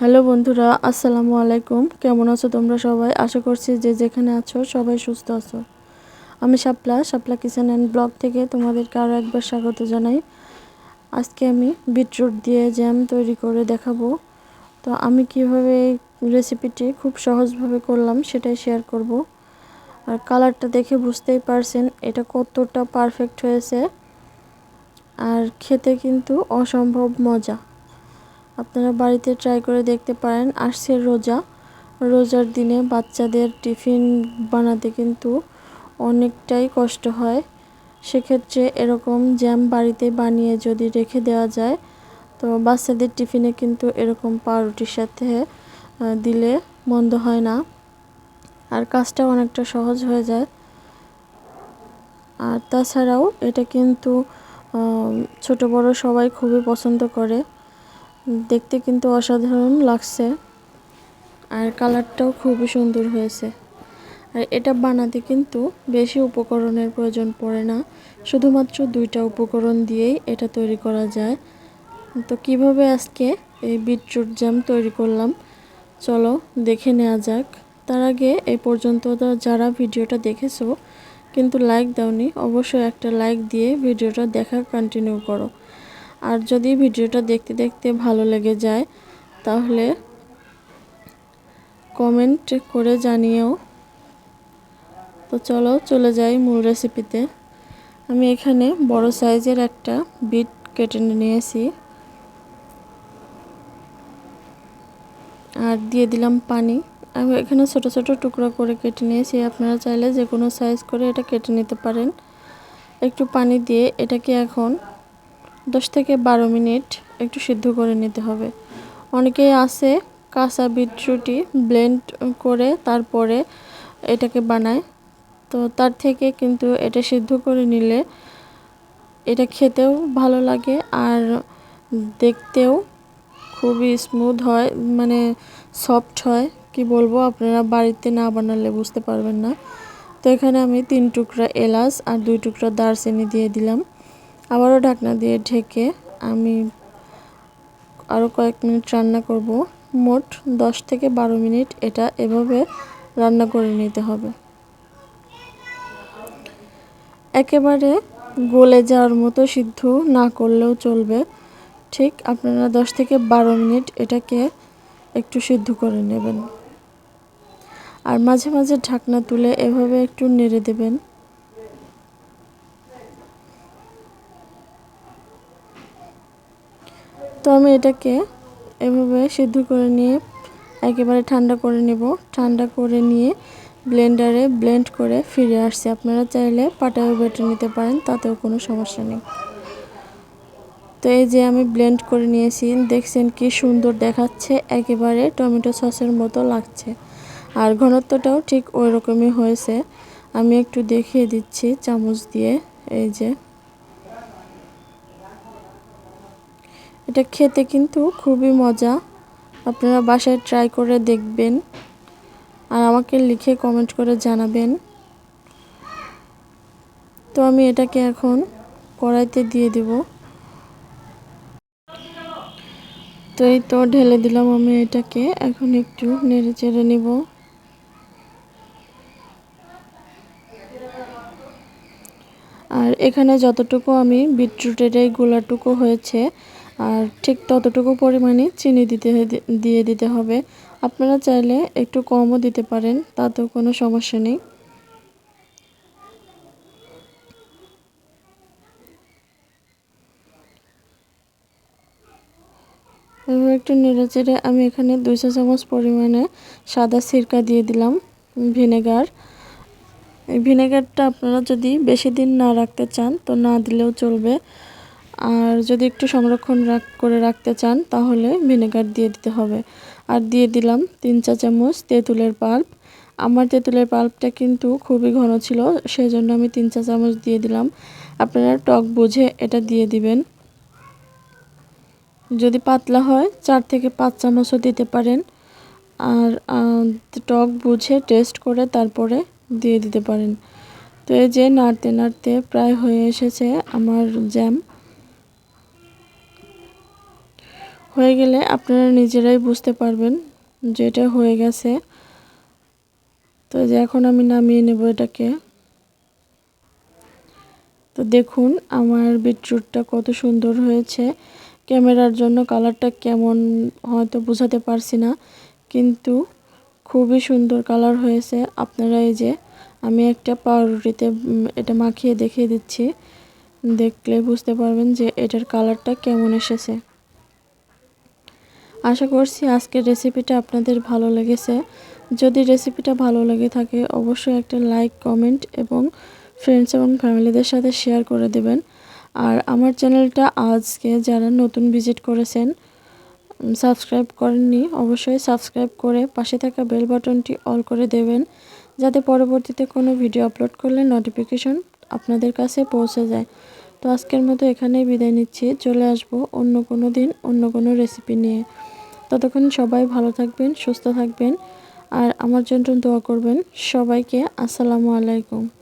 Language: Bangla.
হ্যালো বন্ধুরা, আসসালামু আলাইকুম। কেমন আছো তোমরা সবাই? আশা করছি যে যেখানে আছো সবাই সুস্থ আছো। আমি Shapla Shapla kitchen and blog থেকে তোমাদেরকে আরও একবার স্বাগত জানাই। আজকে আমি বিটরুট দিয়ে জ্যাম তৈরি করে দেখাবো। তো আমি কীভাবে এই রেসিপিটি খুব সহজভাবে করলাম সেটাই শেয়ার করব। আর কালারটা দেখে বুঝতেই পারছেন, এটা কতটা পারফেক্ট হয়েছে। আর খেতে কিন্তু অসম্ভব মজা। আপনারা বাড়িতে ট্রাই করে দেখতে পারেন, আসছে রোজা। রোজার দিনে বাচ্চাদের টিফিন বানাতে কিন্তু অনেকটাই কষ্ট হয়। সেক্ষেত্রে এরকম জ্যাম বাড়িতে বানিয়ে যদি রেখে দেওয়া যায়, তো বাচ্চাদের টিফিনে কিন্তু এরকম পাউরুটির সাথে দিলে মন্দ হয় না। আর কাজটা অনেকটা সহজ হয়ে যায়। আর তাছাড়াও এটা কিন্তু ছোট বড় সবাই খুবই পছন্দ করে। দেখতে কিন্তু অসাধারণ লাগছে। আর কালারটাও খুবই সুন্দর হয়েছে। আর এটা বানাতে কিন্তু বেশি উপকরণের প্রয়োজন পড়ে না। শুধুমাত্র দুইটা উপকরণ দিয়েই এটা তৈরি করা যায়। তো কীভাবে আজকে এই বিটরুট জ্যাম তৈরি করলাম, চলো দেখে নেওয়া যাক। তার আগে এই পর্যন্ত যারা ভিডিওটা দেখেছ, কিন্তু লাইক দাওনি, অবশ্যই একটা লাইক দিয়ে ভিডিওটা দেখা কন্টিনিউ করো। আর যদি ভিডিওটা দেখতে দেখতে ভালো লেগে যায়, তাহলে কমেন্ট করে জানিয়েও। তো চলো, চলে যাই মূল রেসিপিতে আমি এখানে বড় সাইজের একটা বিট কেটে নিয়েছি। আর দিয়ে দিলাম পানি। আমি এখানে ছোট ছোট টুকরো করে কেটে নিয়েছি। আপনারা চাইলে যে কোনো সাইজ করে এটা কেটে নিতে পারেন। একটু পানি দিয়ে এটাকে এখন দশ থেকে বারো মিনিট একটু সিদ্ধ করে নিতে হবে। অনেকেই আছে কাঁচা বিটরুটি ব্লেন্ড করে তারপরে এটাকে বানায়। তো তার থেকে কিন্তু এটা সিদ্ধ করে নিলে এটা খেতেও ভালো লাগে আর দেখতেও খুবই স্মুথ হয় মানে সফট হয়। কি বলব, আপনারা বাড়িতে না বানালে বুঝতে পারবেন না। তো এখানে আমি তিন টুকরা এলাচ আর দুই টুকরা দারচিনি দিয়ে দিলাম। আবারও ঢাকনা দিয়ে ঢেকে আমি আরও কয়েক মিনিট রান্না করব। মোট দশ থেকে বারো মিনিট এটা এভাবে রান্না করে নিতে হবে। একেবারে গলে যাওয়ার মতো সিদ্ধ না করলেও চলবে। ঠিক আপনারা দশ থেকে বারো মিনিট এটাকে একটু সিদ্ধ করে নেবেন। আর মাঝে মাঝে ঢাকনা তুলে এভাবে একটু নেড়ে দেবেন। তো আমি এটাকে এভাবে সিদ্ধ করে নিয়ে একেবারে ঠান্ডা করে নেব। ঠান্ডা করে নিয়ে ব্লেন্ডারে ব্লেন্ড করে ফিরে আসছি। আপনারা চাইলে পাটায়ও বেটে নিতে পারেন, তাতেও কোনো সমস্যা নেই। তো এই যে আমি ব্লেন্ড করে নিয়েছি, দেখছেন কি সুন্দর দেখাচ্ছে, একেবারে টমেটো সসের মতো লাগছে। আর ঘনত্বটাও ঠিক ওই রকমই হয়েছে। আমি একটু দেখিয়ে দিচ্ছি চামচ দিয়ে, এই যে। এটা খেতে কিন্তু খুবই মজা। আপনারা বাসায় ট্রাই করে দেখবেন। আর আমাকে লিখে কমেন্ট করে জানাবেন। তো আমি এটাকে এখন কড়াইতে দিয়ে দিব। তো এই তো ঢেলে দিলাম আমি এটাকে। এখন একটু নেড়ে চেড়ে নিব। আর এখানে যতটুকু আমি বিটরুটের এই গোলাটুকু হয়েছে আর ঠিক ততটুকু পরিমাণে চিনি দিতে দিয়ে দিতে হবে। আপনারা চাইলে একটু কমও দিতে পারেন, তাতেও কোনো সমস্যা নেই। এবার একটু নেড়ে চেড়ে আমি এখানে দুইশো চামচ পরিমাণে সাদা সিরকা দিয়ে দিলাম, ভিনেগার। এই ভিনেগারটা আপনারা যদি বেশি দিন না রাখতে চান, তো না দিলেও চলবে। আর যদি একটু সংরক্ষণ রাখ, করে রাখতে চান, তাহলে ভিনেগার দিয়ে দিতে হবে। আর দিয়ে দিলাম তিন চা চামচ তেঁতুলের পাল্প। আমার তেঁতুলের পাল্পটা কিন্তু খুবই ঘন ছিল সেই জন্য আমি তিন চা চামচ দিয়ে দিলাম। আপনারা টক বুঝে এটা দিয়ে দিবেন। যদি পাতলা হয়, চার থেকে পাঁচ চামচও দিতে পারেন। আর টক বুঝে টেস্ট করে তারপরে দিয়ে দিতে পারেন। তো এই যে নাড়তে নাড়তে প্রায় হয়ে এসেছে আমার জ্যাম। হয়ে গেলে আপনারা নিজেরাই বুঝতে পারবেন যে এটা হয়ে গেছে। তো যে এখন আমি নামিয়ে নেব এটাকে। তো দেখুন, আমার বিটরুটটা কত সুন্দর হয়েছে। ক্যামেরার জন্য কালারটা কেমন হয়তো বোঝাতে পারছি না, কিন্তু খুবই সুন্দর কালার হয়েছে। আপনারা এই যে, আমি একটা পাউরুটিতে এটা মাখিয়ে দেখিয়ে দিচ্ছি। দেখলে বুঝতে পারবেন যে এটার কালারটা কেমন এসেছে। আশা করছি আজকের রেসিপিটা আপনাদের ভালো লেগেছে। যদি রেসিপিটা ভালো লেগে থাকে, অবশ্যই একটা লাইক কমেন্ট এবং ফ্রেন্ডস এবং ফ্যামিলিদের সাথে শেয়ার করে দেবেন। আর আমার চ্যানেলটা আজকে যারা নতুন ভিজিট করেছেন সাবস্ক্রাইব করেননি, অবশ্যই সাবস্ক্রাইব করে পাশে থাকা বেল বাটনটি অল করে দেবেন, যাতে পরবর্তীতে কোনো ভিডিও আপলোড করলে নোটিফিকেশন আপনাদের কাছে পৌঁছে যায়। তো আজকের মতো এখানেই বিদায় নিচ্ছি, চলে আসব অন্য কোনো দিন অন্য কোনো রেসিপি নিয়ে। ততক্ষণ সবাই ভালো থাকবেন সুস্থ থাকবেন আর আমার জন্য দোয়া করবেন সবাইকে। আসসালামু আলাইকুম।